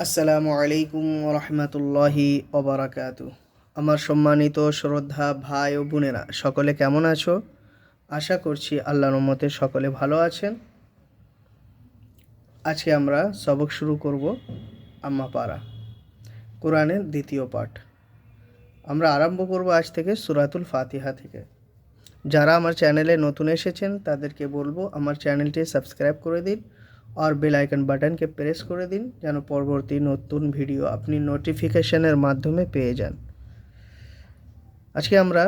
আসসালামু আলাইকুম রহমতুল্লাহি ওবরাকাতু আমার সম্মানিত শ্রদ্ধা ভাই ও বোনেরা, সকলে কেমন আছো? আশা করছি আল্লাহ মতে সকলে ভালো আছেন। আজকে আমরা সবক শুরু করব আম্মা পাড়া কোরআনের দ্বিতীয় পাঠ। আমরা আরম্ভ করব আজ থেকে সুরাতুল ফাতিহা থেকে। যারা আমার চ্যানেলে নতুন এসেছেন, তাদেরকে বলব আমার চ্যানেলটি সাবস্ক্রাইব করে দিন। আর বেল আইকন বাটনকে প্রেস করে দিন, যেন পরবর্তী নতুন ভিডিও আপনি নোটিফিকেশনের মাধ্যমে পেয়ে যান। আজকে আমরা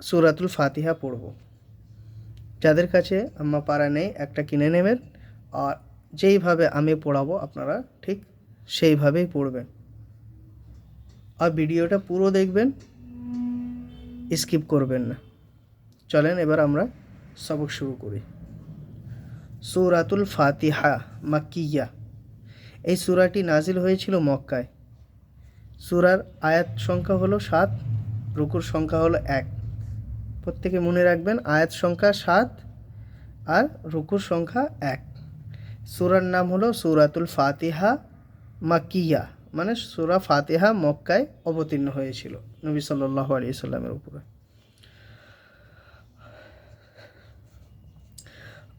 সুরাতুল ফাতিহা পড়ব। যাদের কাছে আম্মা পাড়া নেই, একটা কিনে নেবেন, আর যেইভাবে আমি পড়াবো আপনারা ঠিক সেইভাবেই পড়বেন। আর ভিডিওটা পুরো দেখবেন স্কিপ করবেন না। চলেন এবার আমরা সবক শুরু করি। সুরাতুল ফাতিহা মাক্কিয়া। এই সুরাটি নাজিল হয়েছিল মক্কায়। সুরার আয়াত সংখ্যা হলো সাত, রুকুর সংখ্যা হলো এক। প্রত্যেকে মনে রাখবেন, আয়াত সংখ্যা সাত আর রুকুর সংখ্যা এক। সুরার নাম হলো সুরাতুল ফাতিহা মাকিয়া মানে সুরা ফাতিহা মক্কায় অবতীর্ণ হয়েছিল নবী সাল্লাহ আলি সাল্লামের উপরে।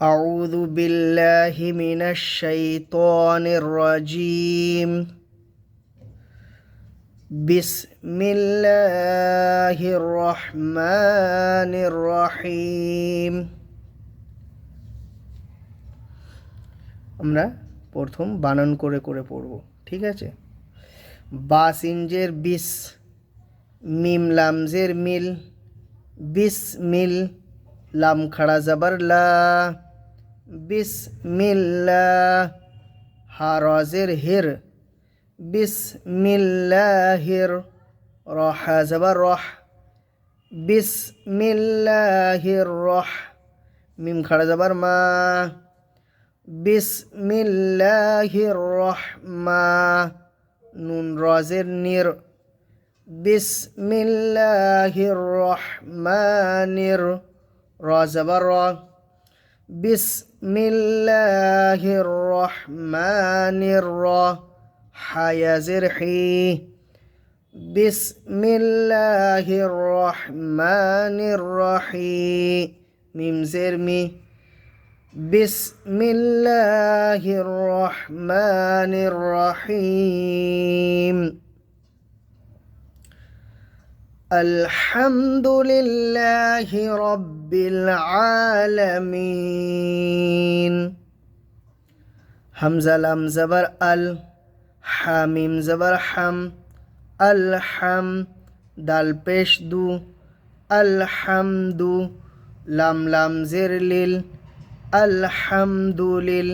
أعوذ بالله من الشيطان الرجيم بسم الله الرحمن الرحيم আমরা প্রথম বানান করে করে পড়ব ঠিক আছে বাস ইঞ্জের বিস মিম লামজের মিল বিস মিল لام خڑا زبر لا۔ بسم الله حرازر هر بسم الله راح زبر راح بسم الله الرح۔ ميم خڑا زبر ما۔ بسم الله الرحمن۔ نون رازر نير بسم الله الرحمن الرحيم بسم الله الرحمن الرحيم. ميم زرمي. بسم الله الرحمن الرحيم. الحمد لله رب আলামিন হামজালাম জবর, আল, হামিম, জবর, হাম, আল, হাম, দাল, পেশ, দু আলহামদু লাম লাম, জের, লিল আলহামদুলিল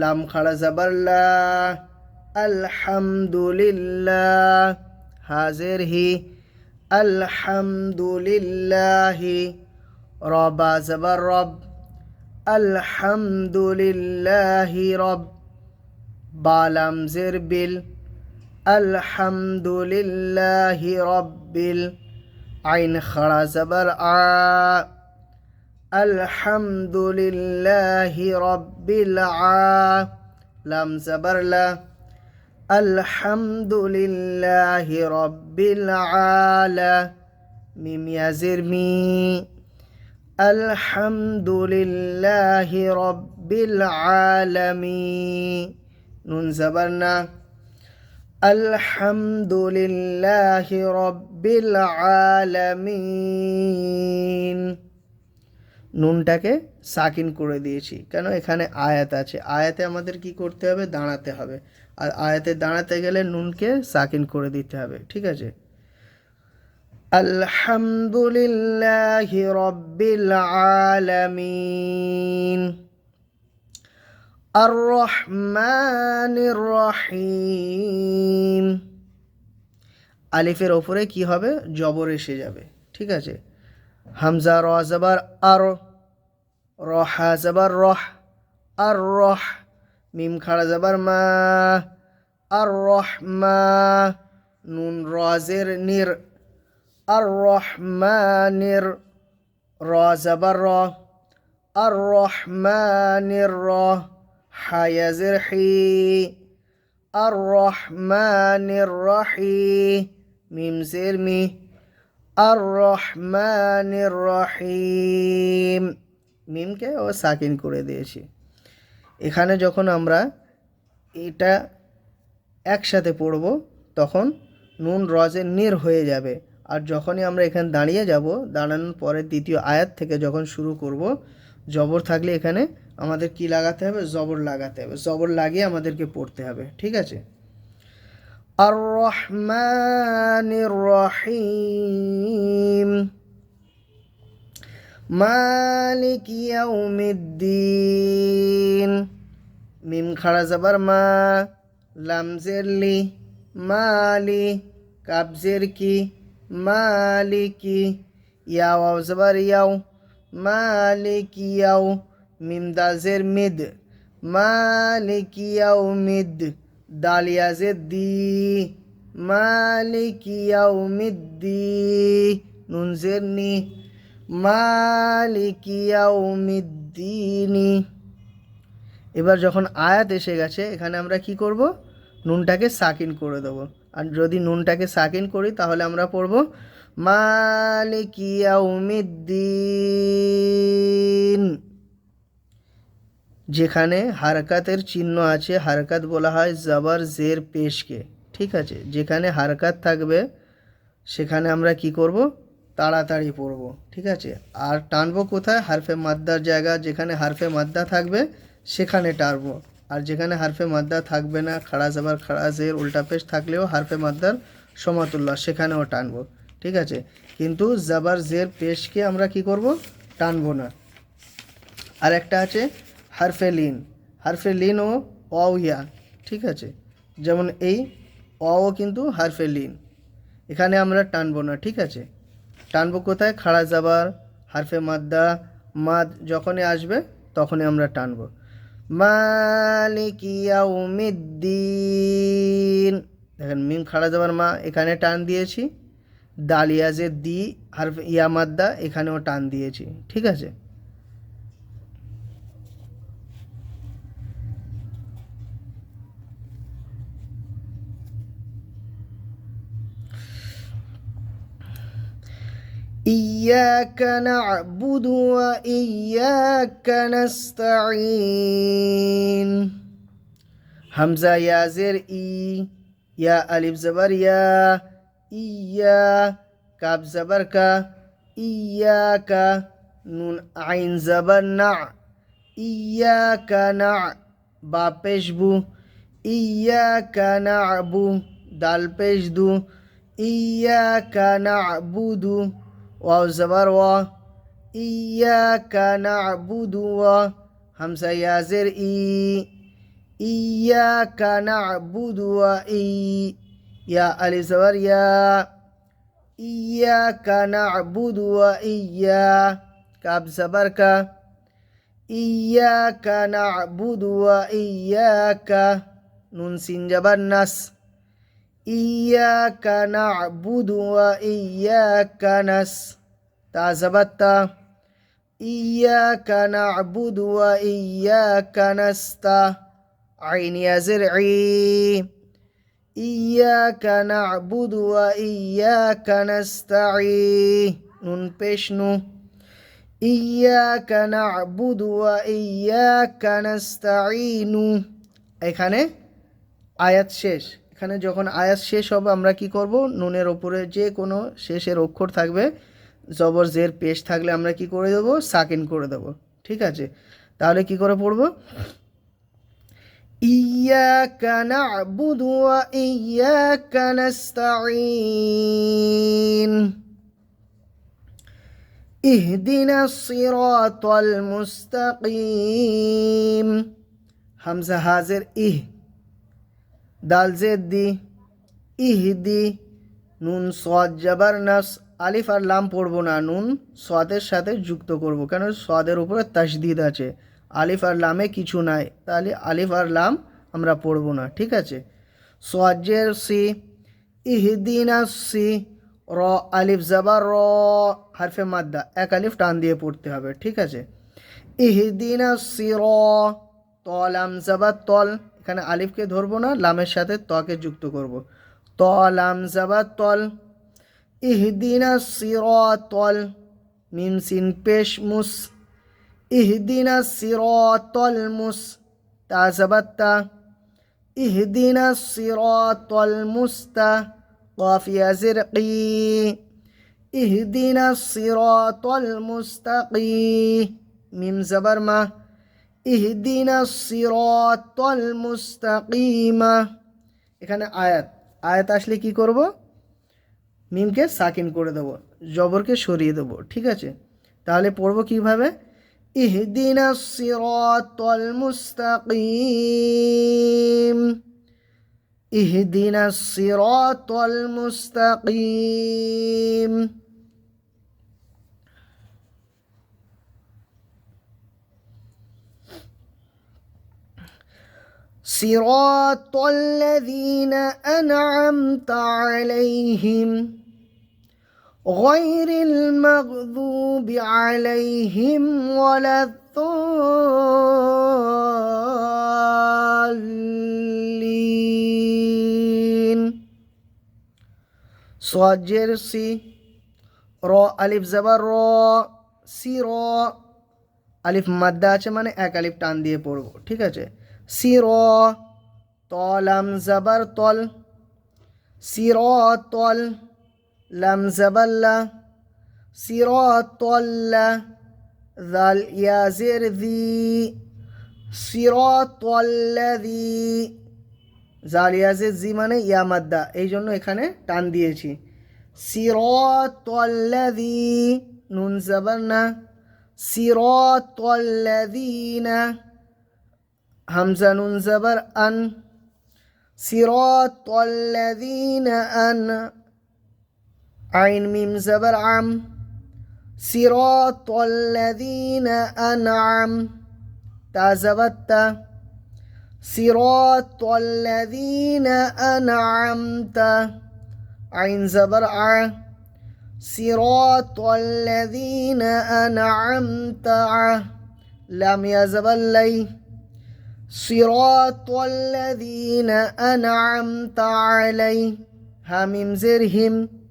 লাম, খাড়া জবরলা আলহামদুলিল্লাহ হাজের, হি আলহামদুলিল্লাহি রব আসবার রব। আলহামদুলিল্লাহি রব। বালাম জের বিল। আলহামদুলিল্লাহি রব্বিল। আইন খড়া জবর আ। আলহামদুলিল্লাহি রব্বিল আ। লাম জবর লা। আলহামদুলিল্লাহি রব্বিল আলা। মিমিয়া ইয়াজির মি। আলহামদুলিল্লাহি রব্বিল আলামিন। নুন সাবার না। আলহামদুলিল্লাহি রব্বিল আলামিন। নুনটাকে সাকিন করে দিয়েছি। কেন? এখানে আয়াত আছে। আয়াতে আমাদের কি করতে হবে? দাঁড়াতে হবে। আর আয়াতে দাঁড়াতে গেলে নুনকে সাকিন করে দিতে হবে। ঠিক আছে? আলহামদুলিল্লাহ রব্বিল আলামিন। আর রহমান রহিম। আলিফের ওপরে কি হবে? জবর এসে যাবে। ঠিক আছে? হামজা, র, জবর, আর রহা জবর রহ আর রহ মিম, খাড়া, জবর, মা, আর রহমা নুন রজের নির আর রহমানির র জবর র আর রহমানির র হায়াজের হি আর রহমানির রহিম মিম জের মি আর রহমানির রহিম মিমকে ও সাকিন করে দিয়েছি। এখানে যখন আমরা এটা একসাথে পড়ব, তখন নুন রজের নির হয়ে যাবে। আর যখনই আমরা এখানে দাঁড়িয়ে যাব, দাঁড়ানোর পরে দ্বিতীয় আয়াত থেকে যখন শুরু করব, জবর থাকলে এখানে আমাদের কি লাগাতে হবে? জবর লাগাতে হবে। জবর লাগিয়ে আমাদেরকে পড়তে হবে। ঠিক আছে? আর রহমানির রহিম মালিক ইয়াউমিদ্দিন। মিম খাড়া যাবার মা, লামজের লি, মালি, কাবজের কি মালিকি ইয়াও আও যাবার ইয়াও মালিক ইয়াও মিম দাজের মিদ মালিক ইয়াও মিদ দালিয়াজের দি মালিক ইয়াও মিদ্দি নুনজের নি মালিক ইয়াও মিদ্দিনি এবার যখন আয়াত এসে গেছে, এখানে আমরা কি করব? নুনটাকে সাকিন করে দেব। আর যদি নুনটাকে সাকিন করি, তাহলে আমরা পড়ব মালিকিয়াউমিদ্দিন যেখানে হারকাতের চিহ্ন আছে, হারকাত বলা হয় জবর জের পেশকে, ঠিক আছে? যেখানে হারকাত থাকবে, সেখানে আমরা কি করব? তাড়াতাড়ি পড়ব, ঠিক আছে? আর টানবো কোথায়? হারফে মাদ্দার জায়গা, যেখানে হারফে মাদ্দা থাকবে, সেখানে টানবো। আর যেখানে হারফে মাদ্দা থাকবে না, খাড়া জাবার, খাড়া জের, উল্টা পেশ থাকলেও হারফে মাদ্দার সমাতুল্য সেখানেও টানবো। ঠিক আছে? কিন্তু জাবার, জের, পেশকে আমরা কি করব? টানবো না। আর একটা আছে হারফে লিন। হারফে লিন ও অইয়া ঠিক আছে? যেমন এই অও কিন্তু হারফে লিন। এখানে আমরা টানবো না। ঠিক আছে? টানবো কোথায়? খাড়া যাবার হারফে মাদ্দা, মাদ যখনই আসবে তখনই আমরা টানবো। মালিক ইয়াউমিদ্দিন। দেখেন মিম খাড়া যাবার মা, এখানে টান দিয়েছি। দালিয়াজের দি আর ইয়ামাদ্দা এখানেও টান দিয়েছি। ঠিক আছে? إياك نعبد وإياك نستعين. حمزة يا زر إي يا ألف زبر يا إيا كاب زبر كا إياك نون عين زبر نع إياك نع با بو إياك نعبو دال پیش دو إياك نعبدو واو زبر و إياك نعبد و همسة يا زر إي إياك نعبد و إي يا ألي زبر يا إياك نعبد و إيا كاب زبر كا إياك نعبد وإياك نون سين جبر نس إياك نعبد وإياك نس تعزبت إياك نعبد وإياك نستا عين يا زرعي إياك نعبد وإياك نستعين نون بشنو إياك نعبد وإياك نستعين এখানে আয়াত শেষ এখানে যখন আয়াত শেষ হবে আমরা কি করব নুনের ওপরে যে কোনো শেষের অক্ষর থাকবে জবর জের পেশ থাকলে আমরা কি করে দেবো সাকিন করে দেবো ঠিক আছে তাহলে কি করে পড়ব ইয়াকা না'বুদু ওয়া ইয়াকা নাস্তাঈন اهدنا الصراط المستقيم হামজা হাজের ইহ দাল জেদ দি ইহদি নুন সদ জাবার নাস আলিফ আর লাম পড়ব না, নুন সদের সাথে যুক্ত করব। কেন? সদের উপরে তাসদিদ আছে। আলিফ আর লামে কিছু নাই। তাহলে আলিফ আর লাম আমরা পড়ব না, ঠিক আছে? সজ্জের সি, ইহদিনা সি, র, আলিফ জাবার র, হারফে মাদ্দা, এক আলিফ টান দিয়ে পড়তে হবে, ঠিক আছে? ইহদিনা সি, র তল জাবার তল, এখানে আলিফকে ধরবো না, লামের সাথে তকে যুক্ত করব। ত, লাম জাবার তল ইহদিনা সিরতল মিম সিন পেশ মুস ইহদিনা সিরতল মুস তা জাবার তা ইহদিনা সিরতল মুস্তা قاف يا زرقي اهدنا الصراط المستقيم ميم زبر ما اهدنا الصراط المستقيم এখানে আয়াত আয়াত আসলে কি করব মিমকে সাকিন করে দেব জবরকে সরিয়ে দেব ঠিক আছে তাহলে পড়ব কিভাবে ইহদিনা সিরাতাল মুস্তাকিম اهدنا الصراط المستقيم صراط الذين أنعمت عليهم غير المغضوب عليهم ولا الضالين صاجر سي র আলিফ জাবার র সি র আলিফ মাদ্দা আছে মানে এক আলিফ টান দিয়ে পড়বো ঠিক আছে সি র তলাম জাবার তল সি র তল লাম জাবাল্লা সি র তল্লা ذال يا زر ذي صراط الذي জাল ইয়াজের জি মানে ইয়া মাদ্দা এই জন্য এখানে টান দিয়েছি সিরতল্লাযী নুন জাবার না সিরতল্লাযীনা হামজা নুন জাবার আন সিরতল্লাযীনা আন আইন عين ميم زبر عم. صراط الذين أنعم. تعزبت صراط الذين أنعمت. عين زبر ع. صراط الذين أنعمت ع. لم يزبر لي. صراط الذين أنعمت علي. هم زرهم.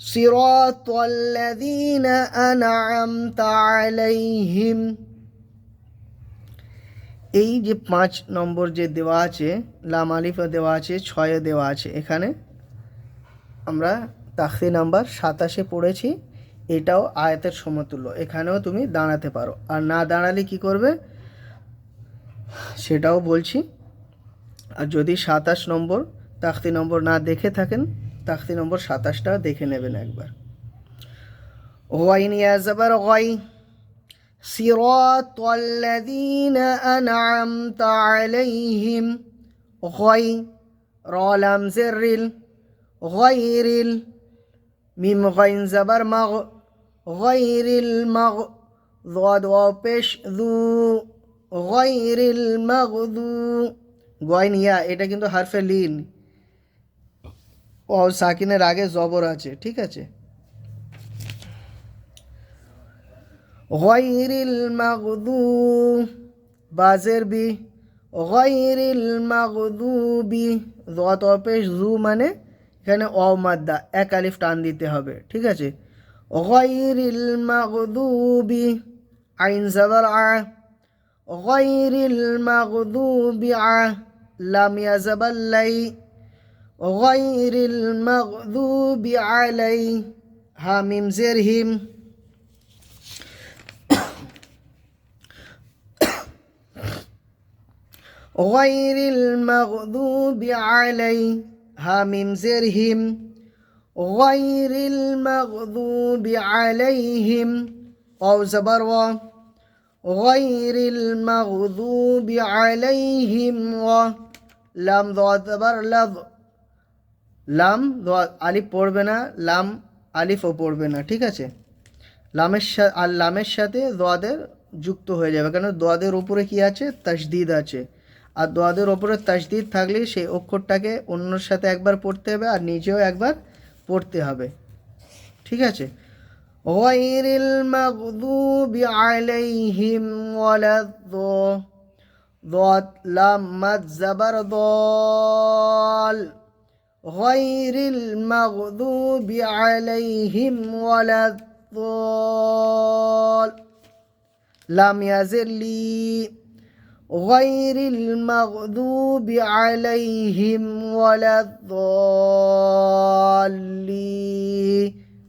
صراط الذين أنعمت عليهم এই যে পাঁচ নম্বর যে দেওয়া আছে লাম আলিফে দেওয়া আছে ছয়ে দেওয়া আছে এখানে আমরা তাখতি নাম্বার সাতাশে পড়েছি এটাও আয়াতের সমতুল্য এখানেও তুমি দাঁড়াতে পারো আর না দাঁড়ালে কি করবে সেটাও বলছি আর যদি সাতাশ নম্বর তাখতি নম্বর না দেখে থাকেন তাখতি নম্বর সাতাশটা দেখে নেবেন একবার ওয়াইন ইয়াজাবার ওয়াই صراط الذين أنعمت عليهم غير لام زر غير ميم غين زبر مغ غير المغ ضاد وبش ذو غير المغذو গয়ন ইয়া এটা কিন্তু হারফে লিন ও সাকিনের আগে জবর আছে, ঠিক আছে? গয়রিল মাগদু বাজের বি, গয়রিল মাগদু বি পেশ জু মানে এখানে অ এক আলিফ টান দিতে হবে, ঠিক আছে? গয়রিল মাগদু বি আইন সাদার আ, গয়রিল মাগদু বি আ লামিয়া জাবাল্লাই غير المغضوب عليه ميم زرهم. غير المغضوب عليه ميم زرهم. غير المغضوب عليهم. أو زبروا غير المغضوب عليهم. و لم ذو لذ লাম আলিফ পড়বে না লাম আলিফও পড়বে না ঠিক আছে লামের সাথে আর লামের সাথে দোয়াদের যুক্ত হয়ে যাবে কেন দোয়াদের উপরে কি আছে তাসদিদ আছে আর দোয়াদের ওপরে তাসদিদ থাকলে সেই অক্ষরটাকে অন্যর সাথে একবার পড়তে হবে আর নিজেও একবার পড়তে হবে ঠিক আছে ওয়াইরিল মাগদুবি আলাইহিম ওয়ালাদ ضاد لام مد زبر ضال غير المغضوب عليهم ولا الضال. لام يزل لي غير المغضوب عليهم ولا الضالين.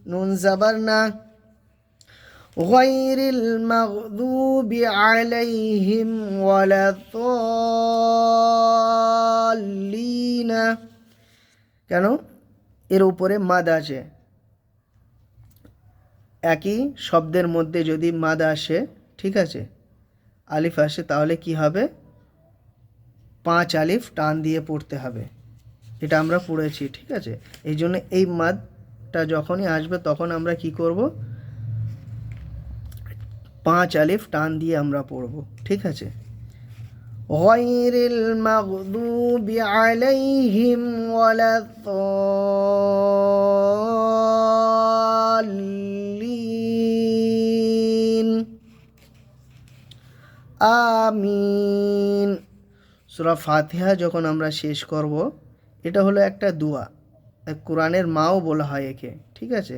نون زبرنا. غير المغضوب عليهم ولا الضالين. কেন? এর উপরে মাদ আছে। একই শব্দের মধ্যে যদি মাদ আসে, ঠিক আছে? আলিফ আসে, তাহলে কি হবে? পাঁচ আলিফ টান দিয়ে পড়তে হবে। এটা আমরা পড়েছি, ঠিক আছে? এই জন্য এই মাদটা যখনই আসবে, তখন আমরা কি করব? পাঁচ আলিফ টান দিয়ে আমরা পড়ব, ঠিক আছে? غير المغضوب عليهم ولا الضالين আমিন সুরা ফাতিহা যখন আমরা শেষ করব এটা হলো একটা দোয়া এক কোরআনের মাও বলা হয় একে ঠিক আছে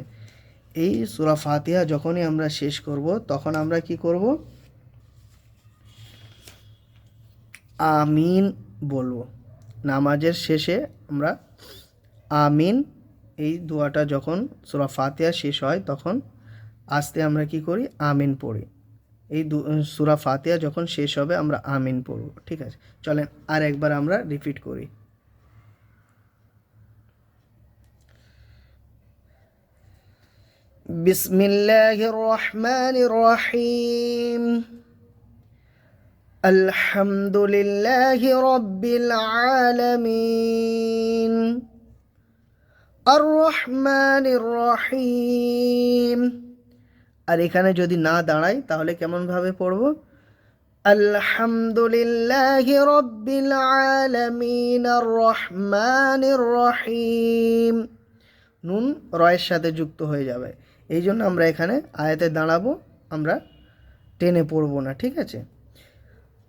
এই সুরা ফাতিহা যখনই আমরা শেষ করব তখন আমরা কি করব আমিন বলব। নামাজের শেষে আমরা আমিন, এই দোয়াটা যখন সুরা ফাতেহা শেষ হয় তখন আস্তে আমরা কি করি? আমিন পড়ি। এই সুরা ফাতেহা যখন শেষ হবে আমরা আমিন পড়ব, ঠিক আছে? চলেন আর একবার আমরা রিপিট করি। বিসমিল্লাহির রহমানির রহিম। الحمد لله رب العالمين الرحمن الرحيم আর এখানে যদি না দাঁড়াই তাহলে কেমনভাবে পড়ব আলহামদুলিল্লাহ রব্বিল আলামিন আর রহমানির রহিম নুন রয়ের সাথে যুক্ত হয়ে যাবে এই জন্য আমরা এখানে আয়াতে দাঁড়াবো আমরা টেনে পড়বো না ঠিক আছে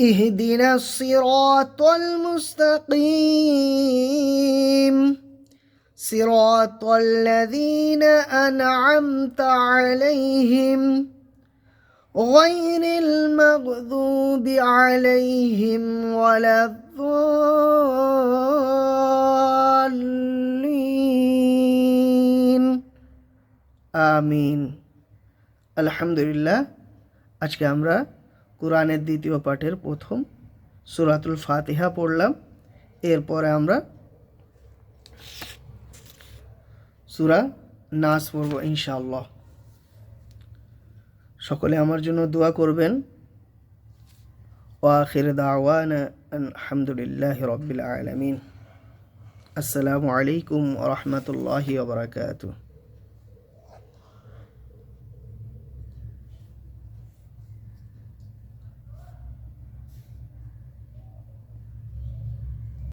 اهدنا الصراط المستقيم صراط الذين أنعمت عليهم غير المغضوب عليهم ولا الضالين আমিন আলহামদুলিল্লাহ আজকে আমরা কোরআনের দ্বিতীয় পাঠের প্রথম সুরাতুল ফাতিহা পড়লাম। এরপরে আমরা সুরা নাচ পড়ব ইনশাআল্লাহ। সকলে আমার জন্য দোয়া করবেন। ওয়াখির দাওয়ানা আলহামদুলিল্লাহ রবিল আলমিন। আসসালামু আলাইকুম রহমতুল্লাহি ওবরাকাতু